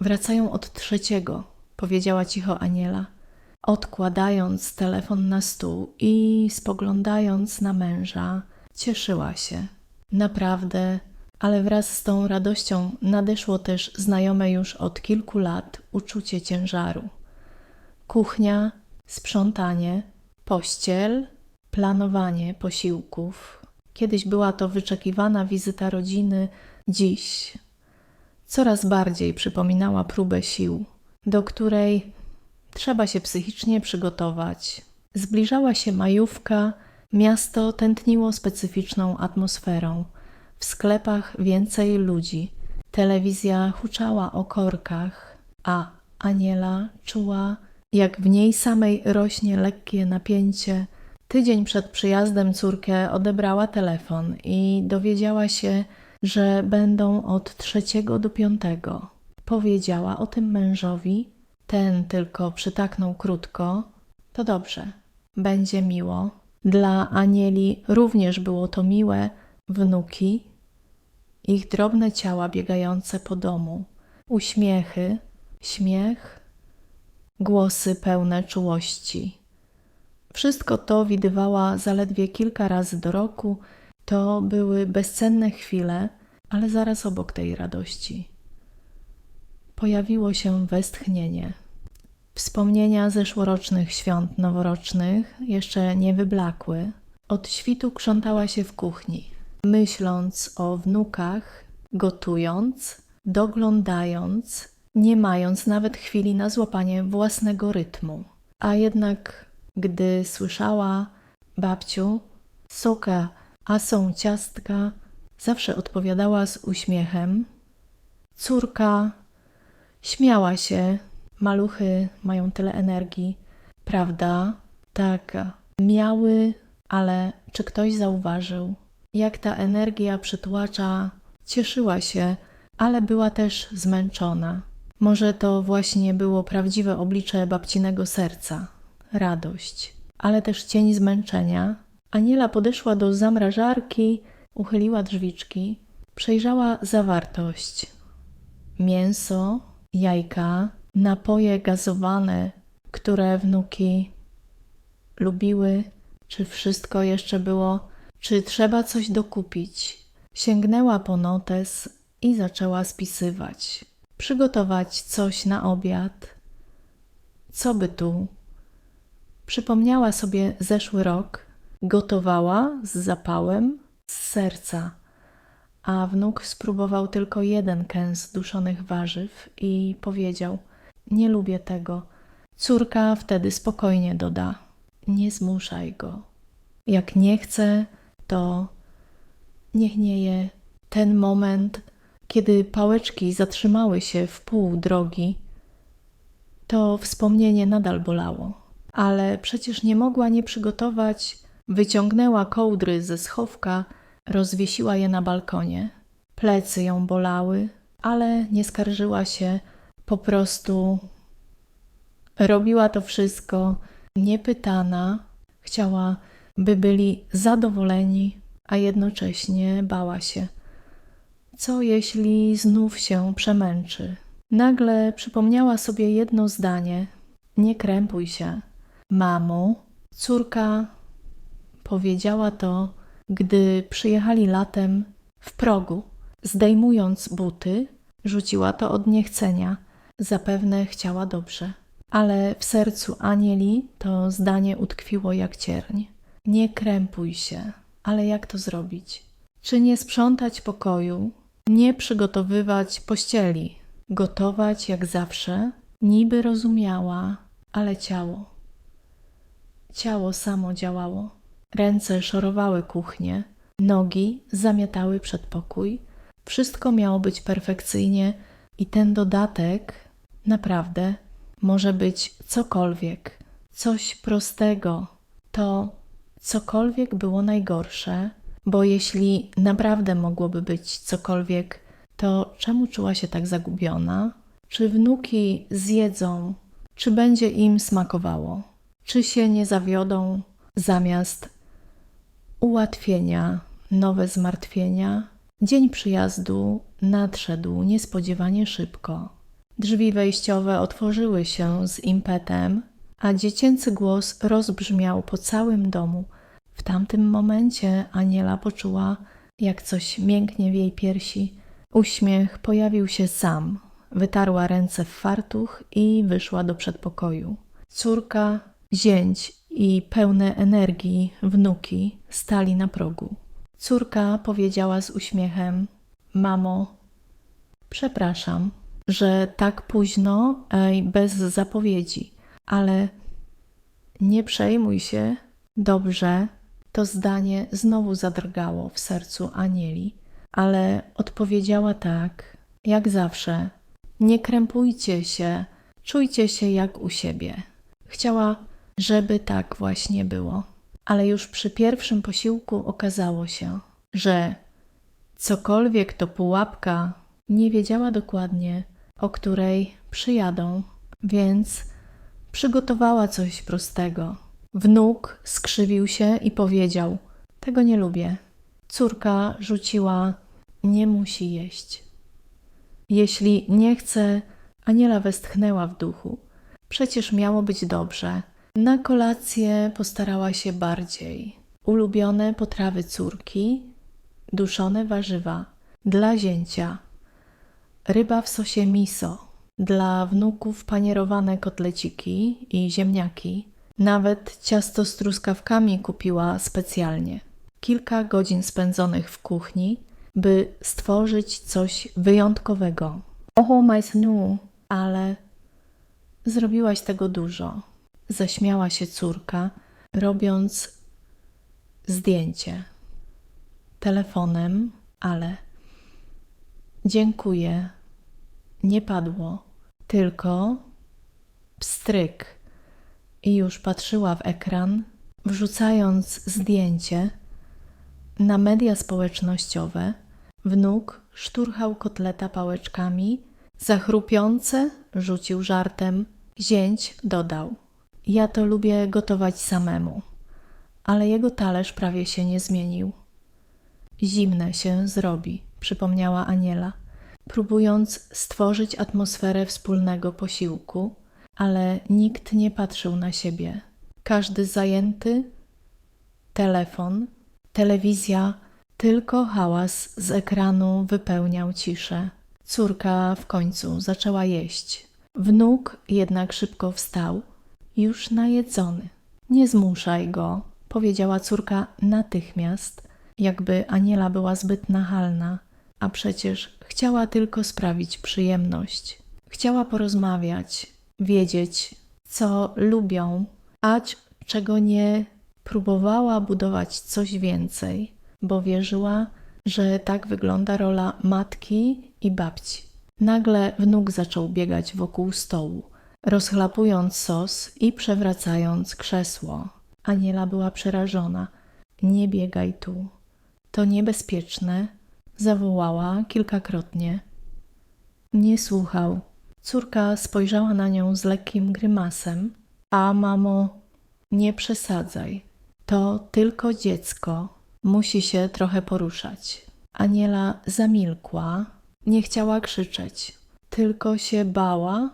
Wracają od trzeciego, powiedziała cicho Aniela, odkładając telefon na stół i spoglądając na męża, cieszyła się. Naprawdę, ale wraz z tą radością nadeszło też znajome już od kilku lat uczucie ciężaru. Kuchnia, sprzątanie, pościel, planowanie posiłków. Kiedyś była to wyczekiwana wizyta rodziny, dziś coraz bardziej przypominała próbę sił, do której trzeba się psychicznie przygotować. Zbliżała się majówka, miasto tętniło specyficzną atmosferą. W sklepach więcej ludzi, telewizja huczała o korkach, a Aniela czuła, jak w niej samej rośnie lekkie napięcie. Tydzień przed przyjazdem córkę odebrała telefon i dowiedziała się, że będą od trzeciego do piątego. Powiedziała o tym mężowi, ten tylko przytaknął krótko. To dobrze, będzie miło. Dla Anieli również było to miłe, wnuki, ich drobne ciała biegające po domu, uśmiechy, śmiech, głosy pełne czułości. Wszystko to widywała zaledwie kilka razy do roku. To były bezcenne chwile, ale zaraz obok tej radości pojawiło się westchnienie. Wspomnienia zeszłorocznych świąt noworocznych jeszcze nie wyblakły. Od świtu krzątała się w kuchni, myśląc o wnukach, gotując, doglądając, nie mając nawet chwili na złapanie własnego rytmu. A jednak, gdy słyszała babciu, soka, a są ciastka, zawsze odpowiadała z uśmiechem. Córka śmiała się, maluchy mają tyle energii, prawda? Tak, miały, ale czy ktoś zauważył, jak ta energia przytłacza? Cieszyła się, ale była też zmęczona. Może to właśnie było prawdziwe oblicze babcinego serca radość, ale też cień zmęczenia. Aniela podeszła do zamrażarki, uchyliła drzwiczki, przejrzała zawartość: mięso, jajka, napoje gazowane, które wnuki lubiły, czy wszystko jeszcze było, czy trzeba coś dokupić. Sięgnęła po notes i zaczęła spisywać. Przygotować coś na obiad. Co by tu? Przypomniała sobie zeszły rok, gotowała z zapałem, z serca, a wnuk spróbował tylko jeden kęs duszonych warzyw i powiedział: Nie lubię tego. Córka wtedy spokojnie doda: Nie zmuszaj go. Jak nie chce, to niech nie je. Ten moment, kiedy pałeczki zatrzymały się w pół drogi, to wspomnienie nadal bolało ale przecież nie mogła nie przygotować. Wyciągnęła kołdry ze schowka, rozwiesiła je na balkonie. Plecy ją bolały, ale nie skarżyła się, po prostu robiła to wszystko niepytana. Chciała, by byli zadowoleni, a jednocześnie bała się. Co jeśli znów się przemęczy? Nagle przypomniała sobie jedno zdanie: Nie krępuj się. Mamo, córka powiedziała to, gdy przyjechali latem w progu. Zdejmując buty, rzuciła to od niechcenia. Zapewne chciała dobrze. Ale w sercu Anieli to zdanie utkwiło jak cierń. Nie krępuj się, ale jak to zrobić? Czy nie sprzątać pokoju, nie przygotowywać pościeli, gotować jak zawsze? Niby rozumiała, ale ciało Ciało samo działało. Ręce szorowały kuchnię, nogi zamiatały przedpokój. Wszystko miało być perfekcyjnie i ten dodatek naprawdę może być cokolwiek, coś prostego. To cokolwiek było najgorsze, bo jeśli naprawdę mogłoby być cokolwiek, to czemu czuła się tak zagubiona? Czy wnuki zjedzą, czy będzie im smakowało? czy się nie zawiodą zamiast ułatwienia, nowe zmartwienia. Dzień przyjazdu nadszedł niespodziewanie szybko. Drzwi wejściowe otworzyły się z impetem, a dziecięcy głos rozbrzmiał po całym domu. W tamtym momencie Aniela poczuła, jak coś mięknie w jej piersi. Uśmiech pojawił się sam. Wytarła ręce w fartuch i wyszła do przedpokoju. Córka, zięć i pełne energii wnuki stali na progu. Córka powiedziała z uśmiechem: Mamo, przepraszam, że tak późno i bez zapowiedzi, ale nie przejmuj się, dobrze. To zdanie znowu zadrgało w sercu Anieli, ale odpowiedziała tak, jak zawsze. Nie krępujcie się, czujcie się jak u siebie. Chciała, żeby tak właśnie było. Ale już przy pierwszym posiłku okazało się, że cokolwiek to pułapka, nie wiedziała dokładnie, o której przyjadą, więc przygotowała coś prostego. Wnuk skrzywił się i powiedział: Tego nie lubię. Córka rzuciła: Nie musi jeść. Jeśli nie chce, Aniela westchnęła w duchu. Przecież miało być dobrze. Na kolację postarała się bardziej. Ulubione potrawy córki, duszone warzywa dla zięcia, ryba w sosie miso, dla wnuków panierowane kotleciki i ziemniaki. Nawet ciasto z truskawkami kupiła specjalnie. Kilka godzin spędzonych w kuchni, by stworzyć coś wyjątkowego. Oho, majsnu, ale zrobiłaś tego dużo. Zaśmiała się córka, robiąc zdjęcie telefonem, ale dziękuję. Nie padło, tylko pstryk. I już patrzyła w ekran, wrzucając zdjęcie na media społecznościowe. Wnuk szturchał kotleta pałeczkami, zachrupiące rzucił żartem, zięć dodał: Ja to lubię gotować samemu, ale jego talerz prawie się nie zmienił. Zimne się zrobi, przypomniała Aniela, próbując stworzyć atmosferę wspólnego posiłku, ale nikt nie patrzył na siebie. Każdy zajęty, telefon, telewizja, tylko hałas z ekranu wypełniał ciszę. Córka w końcu zaczęła jeść. Wnuk jednak szybko wstał, już najedzony. Nie zmuszaj go, powiedziała córka natychmiast, jakby Aniela była zbyt nachalna, a przecież chciała tylko sprawić przyjemność. Chciała porozmawiać, wiedzieć, co lubią, ać czego nie próbowała budować coś więcej, bo wierzyła, że tak wygląda rola matki i babci. Nagle wnuk zaczął biegać wokół stołu, rozchlapując sos i przewracając krzesło. Aniela była przerażona. Nie biegaj tu. To niebezpieczne, zawołała kilkakrotnie. Nie słuchał. Córka spojrzała na nią z lekkim grymasem. A mamo, nie przesadzaj. To tylko dziecko. Musi się trochę poruszać. Aniela zamilkła, nie chciała krzyczeć, tylko się bała.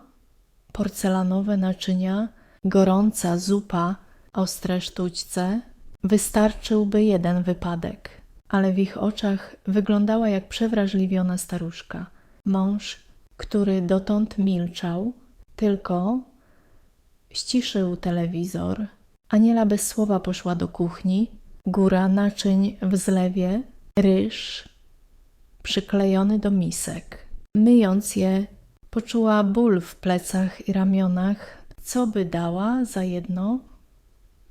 Porcelanowe naczynia, gorąca zupa, ostre sztućce. Wystarczyłby jeden wypadek, ale w ich oczach wyglądała jak przewrażliwiona staruszka. Mąż, który dotąd milczał, tylko ściszył telewizor. Aniela bez słowa poszła do kuchni. Góra naczyń w zlewie, ryż przyklejony do misek. Myjąc je, poczuła ból w plecach i ramionach. Co by dała za jedno?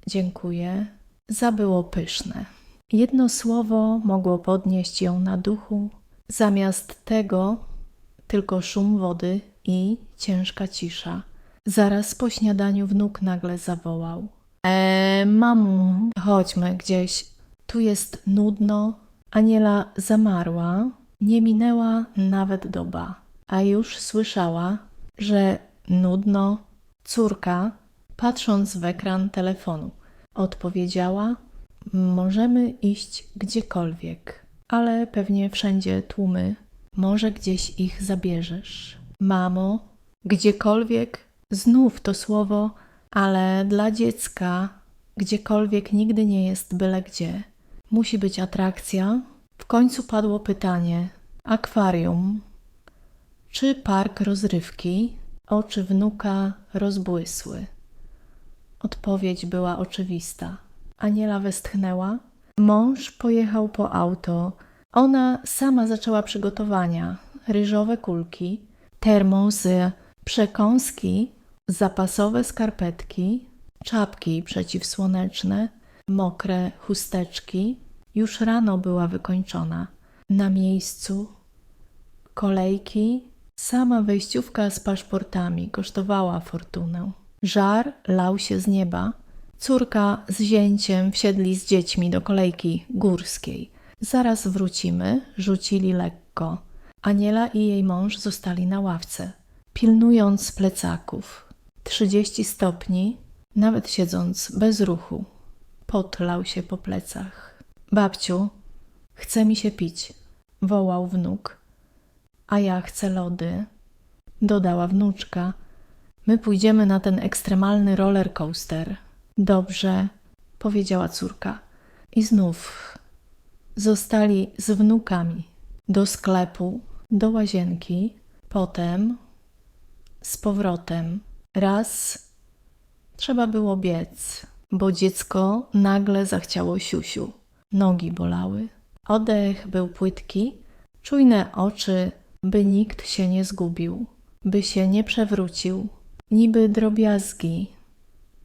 Dziękuję. Zabyło pyszne. Jedno słowo mogło podnieść ją na duchu. Zamiast tego tylko szum wody i ciężka cisza. Zaraz po śniadaniu wnuk nagle zawołał. Eee, mamu, chodźmy gdzieś. Tu jest nudno. Aniela zamarła. Nie minęła nawet doba, a już słyszała, że nudno. Córka, patrząc w ekran telefonu, odpowiedziała: Możemy iść gdziekolwiek, ale pewnie wszędzie tłumy. Może gdzieś ich zabierzesz. Mamo, Gdziekolwiek, znów to słowo, ale dla dziecka gdziekolwiek nigdy nie jest byle gdzie. Musi być atrakcja. W końcu padło pytanie: akwarium czy park rozrywki? Oczy wnuka rozbłysły. Odpowiedź była oczywista. Aniela westchnęła. Mąż pojechał po auto. Ona sama zaczęła przygotowania. Ryżowe kulki, termos, przekąski, zapasowe skarpetki, czapki przeciwsłoneczne, mokre chusteczki. Już rano była wykończona. Na miejscu kolejki, sama wejściówka z paszportami kosztowała fortunę. Żar lał się z nieba. Córka z zięciem wsiedli z dziećmi do kolejki górskiej. Zaraz wrócimy, rzucili lekko. Aniela i jej mąż zostali na ławce, pilnując plecaków. Trzydzieści stopni, nawet siedząc bez ruchu. Pot lał się po plecach. Babciu, chce mi się pić, wołał wnuk. A ja chcę lody, dodała wnuczka. My pójdziemy na ten ekstremalny roller coaster. Dobrze, powiedziała córka. I znów zostali z wnukami do sklepu, do łazienki, potem z powrotem. Raz trzeba było biec, bo dziecko nagle zachciało siusiu. Nogi bolały. Oddech był płytki, czujne oczy, by nikt się nie zgubił, by się nie przewrócił. Niby drobiazgi,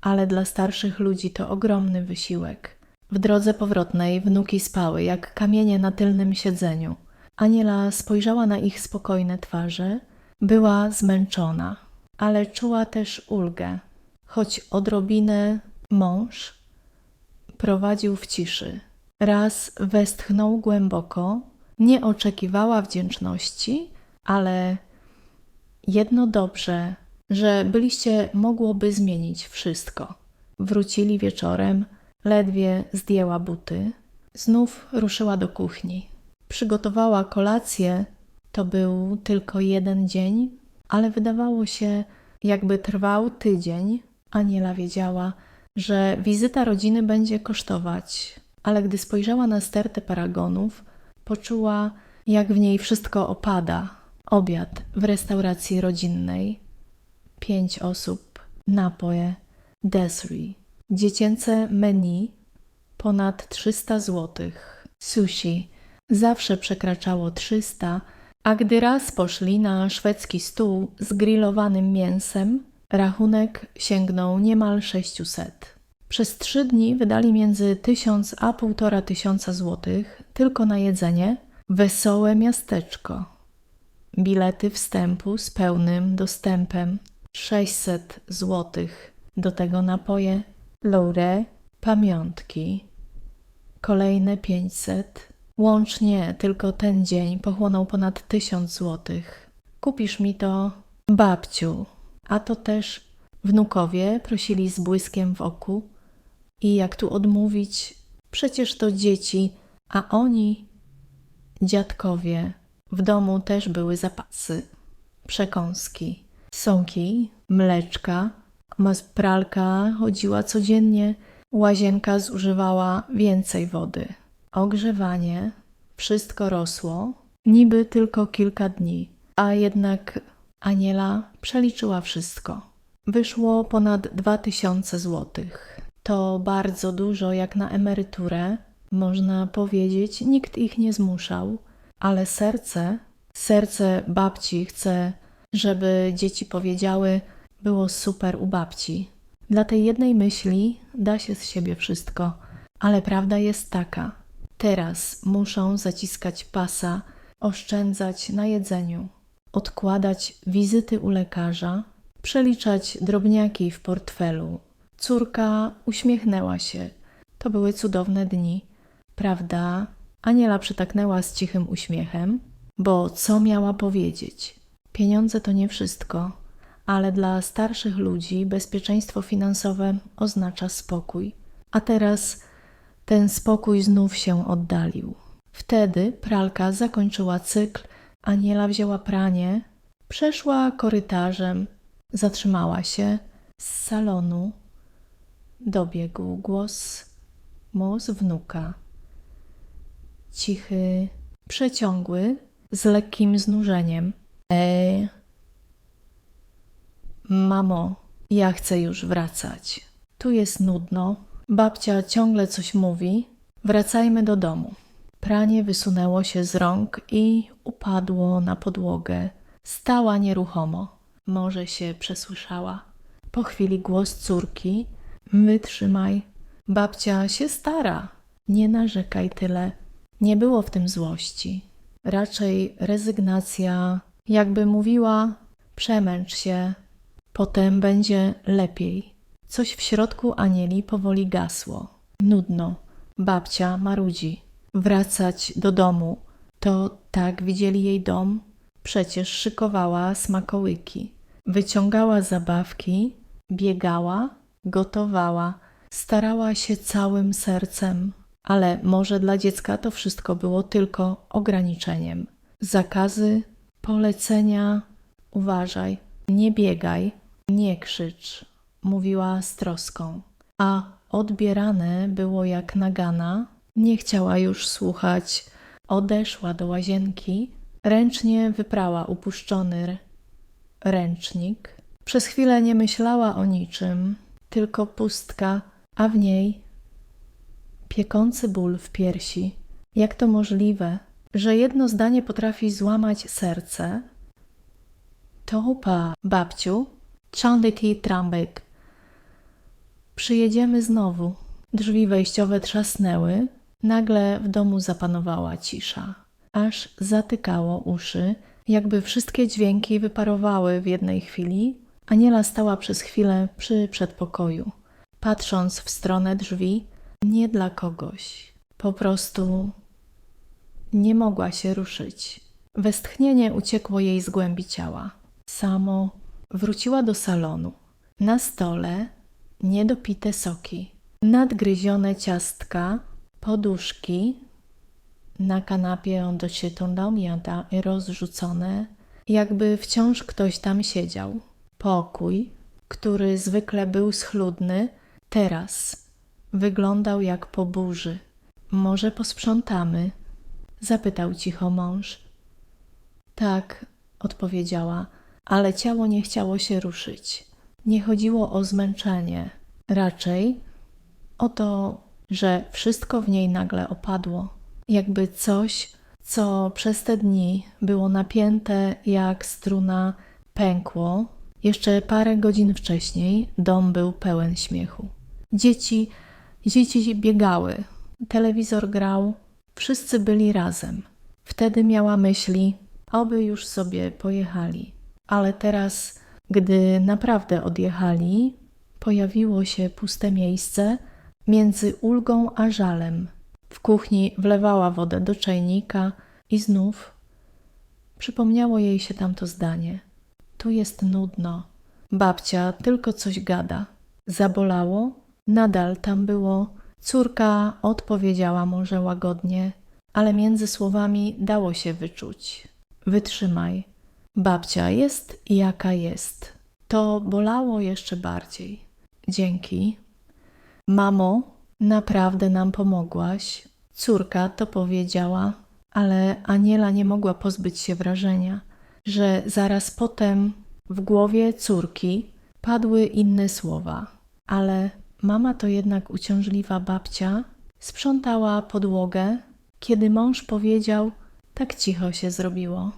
ale dla starszych ludzi to ogromny wysiłek. W drodze powrotnej wnuki spały jak kamienie na tylnym siedzeniu. Aniela spojrzała na ich spokojne twarze. Była zmęczona, ale czuła też ulgę, choć odrobinę mąż prowadził w ciszy. Raz westchnął głęboko, nie oczekiwała wdzięczności, ale jedno dobrze, że byliście mogłoby zmienić wszystko. Wrócili wieczorem, ledwie zdjęła buty, znów ruszyła do kuchni. Przygotowała kolację, to był tylko jeden dzień, ale wydawało się, jakby trwał tydzień. Aniela wiedziała, że wizyta rodziny będzie kosztować, ale gdy spojrzała na stertę paragonów, poczuła, jak w niej wszystko opada. Obiad w restauracji rodzinnej, pięć osób, napoje, desri, dziecięce menu, ponad 300 zł, sushi. Zawsze przekraczało 300, a gdy raz poszli na szwedzki stół z grillowanym mięsem, rachunek sięgnął niemal 600. Przez trzy dni wydali między 1000 a 1,5 tysiąca złotych tylko na jedzenie, wesołe miasteczko. Bilety wstępu z pełnym dostępem 600 złotych. Do tego napoje, laure, pamiątki. Kolejne 500. Łącznie tylko ten dzień pochłonął ponad 1000 złotych. Kupisz mi to, babciu. A to też wnukowie prosili z błyskiem w oku. I jak tu odmówić? Przecież to dzieci, a oni, dziadkowie, w domu też były zapasy, przekąski, soki, mleczka, pralka chodziła codziennie, łazienka zużywała więcej wody. Ogrzewanie, wszystko rosło, niby tylko kilka dni, a jednak Aniela przeliczyła wszystko. Wyszło ponad dwa tysiące złotych. To bardzo dużo jak na emeryturę, można powiedzieć, nikt ich nie zmuszał, ale serce, serce babci chce, żeby dzieci powiedziały: Było super u babci. Dla tej jednej myśli da się z siebie wszystko, ale prawda jest taka: teraz muszą zaciskać pasa, oszczędzać na jedzeniu, odkładać wizyty u lekarza, przeliczać drobniaki w portfelu. Córka uśmiechnęła się. To były cudowne dni. Prawda? Aniela przytaknęła z cichym uśmiechem, bo co miała powiedzieć? Pieniądze to nie wszystko, ale dla starszych ludzi bezpieczeństwo finansowe oznacza spokój. A teraz ten spokój znów się oddalił. Wtedy pralka zakończyła cykl, Aniela wzięła pranie, Przeszła korytarzem, zatrzymała się. Z salonu dobiegł głos mus wnuka. Cichy, przeciągły, z lekkim znużeniem. Ej, mamo, ja chcę już wracać. Tu jest nudno. Babcia ciągle coś mówi. Wracajmy do domu. Pranie wysunęło się z rąk i upadło na podłogę. Stała nieruchomo. Może się przesłyszała. Po chwili głos córki: Wytrzymaj. Babcia się stara. Nie narzekaj tyle. Nie było w tym złości. Raczej rezygnacja, jakby mówiła: Przemęcz się, potem będzie lepiej. Coś w środku Anieli powoli gasło. Nudno. Babcia marudzi. Wracać do domu. To tak widzieli jej dom? Przecież szykowała smakołyki. Wyciągała zabawki, biegała, gotowała, starała się całym sercem. Ale może dla dziecka to wszystko było tylko ograniczeniem. Zakazy, polecenia, uważaj, nie biegaj, nie krzycz, mówiła z troską. A odbierane było jak nagana, nie chciała już słuchać. Odeszła do łazienki, ręcznie wyprała upuszczony ręcznik. Przez chwilę nie myślała o niczym, tylko pustka, a w niej piekący ból w piersi. Jak to możliwe, że jedno zdanie potrafi złamać serce? Topa, babciu, Chandity Trambek. Przyjedziemy znowu. Drzwi wejściowe trzasnęły. Nagle w domu zapanowała cisza. Aż zatykało uszy, jakby wszystkie dźwięki wyparowały w jednej chwili. Aniela stała przez chwilę przy przedpokoju, patrząc w stronę drzwi, nie dla kogoś. Po prostu nie mogła się ruszyć. Westchnienie uciekło jej z głębi ciała. Samo wróciła do salonu. Na stole niedopite soki, nadgryzione ciastka, poduszki. Na kanapie do się rozrzucone, jakby wciąż ktoś tam siedział. Pokój, który zwykle był schludny, teraz wyglądał jak po burzy. Może posprzątamy? Zapytał cicho mąż. Tak, odpowiedziała, ale ciało nie chciało się ruszyć. Nie chodziło o zmęczenie, raczej o to, że wszystko w niej nagle opadło, jakby coś, co przez te dni było napięte jak struna, pękło. Jeszcze parę godzin wcześniej dom był pełen śmiechu. Dzieci, dzieci biegały, telewizor grał, wszyscy byli razem. Wtedy miała myśli, oby już sobie pojechali. Ale teraz, gdy naprawdę odjechali, pojawiło się puste miejsce między ulgą a żalem. W kuchni wlewała wodę do czajnika i znów przypomniało jej się tamto zdanie. Tu jest nudno. Babcia tylko coś gada. Zabolało? Nadal tam było. Córka odpowiedziała może łagodnie, ale między słowami dało się wyczuć. Wytrzymaj. Babcia jest jaka jest. To bolało jeszcze bardziej. Dzięki. Mamo, naprawdę nam pomogłaś. Córka to powiedziała, ale Aniela nie mogła pozbyć się wrażenia, że zaraz potem w głowie córki padły inne słowa. Ale mama to jednak uciążliwa babcia sprzątała podłogę, kiedy mąż powiedział, tak cicho się zrobiło.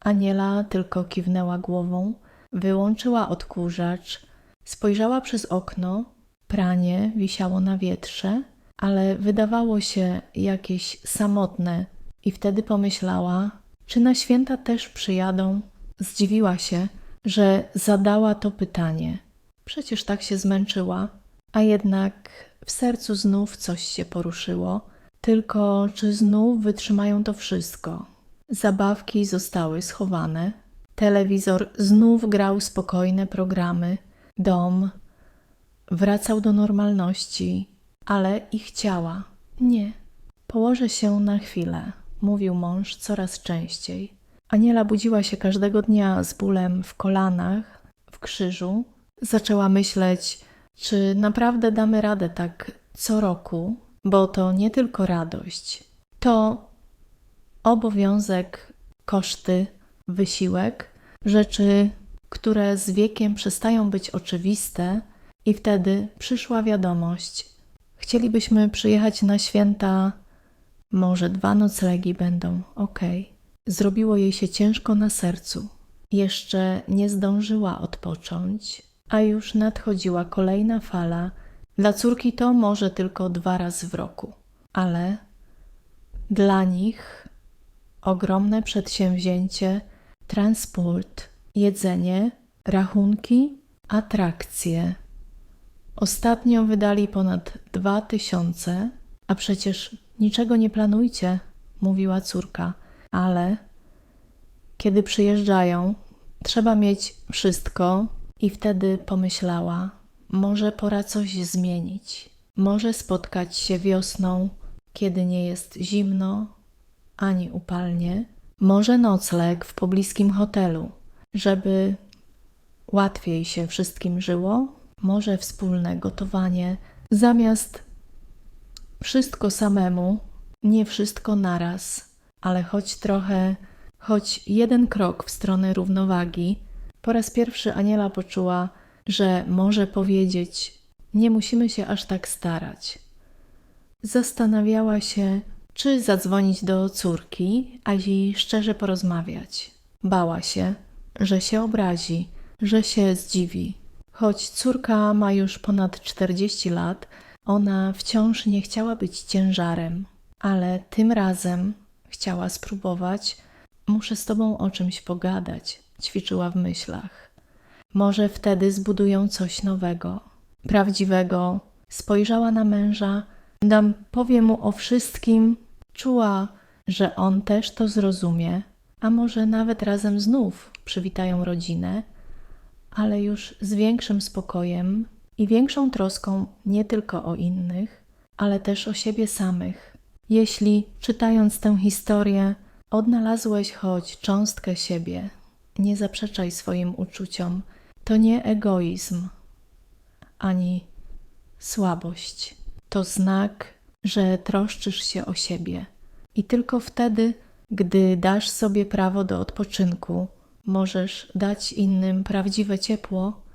Aniela tylko kiwnęła głową, wyłączyła odkurzacz, spojrzała przez okno, pranie wisiało na wietrze, ale wydawało się jakieś samotne i wtedy pomyślała, czy na święta też przyjadą. Zdziwiła się, że zadała to pytanie. Przecież tak się zmęczyła, a jednak w sercu znów coś się poruszyło. Tylko czy znów wytrzymają to wszystko? Zabawki zostały schowane. Telewizor znów grał spokojne programy. Dom wracał do normalności, ale ich chciała. Nie. Położę się na chwilę, mówił mąż coraz częściej. Aniela budziła się każdego dnia z bólem w kolanach, w krzyżu. Zaczęła myśleć, czy naprawdę damy radę tak co roku, bo to nie tylko radość, to obowiązek, koszty, wysiłek, rzeczy, które z wiekiem przestają być oczywiste, i wtedy przyszła wiadomość: Chcielibyśmy przyjechać na święta, może dwa noclegi będą ok. Zrobiło jej się ciężko na sercu. Jeszcze nie zdążyła odpocząć, a już nadchodziła kolejna fala. Dla córki to może tylko dwa razy w roku, ale dla nich ogromne przedsięwzięcie, transport, jedzenie, rachunki, atrakcje. Ostatnio wydali ponad dwa tysiące, a przecież niczego nie planujcie, mówiła córka, ale kiedy przyjeżdżają, trzeba mieć wszystko, i wtedy pomyślała: może pora coś zmienić, może spotkać się wiosną, kiedy nie jest zimno ani upalnie, może nocleg w pobliskim hotelu, żeby łatwiej się wszystkim żyło, może wspólne gotowanie, zamiast wszystko samemu, nie wszystko naraz, ale choć trochę, choć jeden krok w stronę równowagi. Po raz pierwszy Aniela poczuła, że może powiedzieć: Nie musimy się aż tak starać. Zastanawiała się, czy zadzwonić do córki, a i szczerze porozmawiać. Bała się, że się obrazi, że się zdziwi. Choć córka ma już ponad 40 lat, ona wciąż nie chciała być ciężarem, ale tym razem chciała spróbować. Muszę z tobą o czymś pogadać, ćwiczyła w myślach. Może wtedy zbudują coś nowego, prawdziwego. Spojrzała na męża, dam powie mu o wszystkim. Czuła, że on też to zrozumie, a może nawet razem znów przywitają rodzinę ale już z większym spokojem i większą troską nie tylko o innych, ale też o siebie samych. Jeśli czytając tę historię odnalazłeś choć cząstkę siebie, nie zaprzeczaj swoim uczuciom. To nie egoizm ani słabość. To znak, że troszczysz się o siebie. I tylko wtedy, gdy dasz sobie prawo do odpoczynku, możesz dać innym prawdziwe ciepło,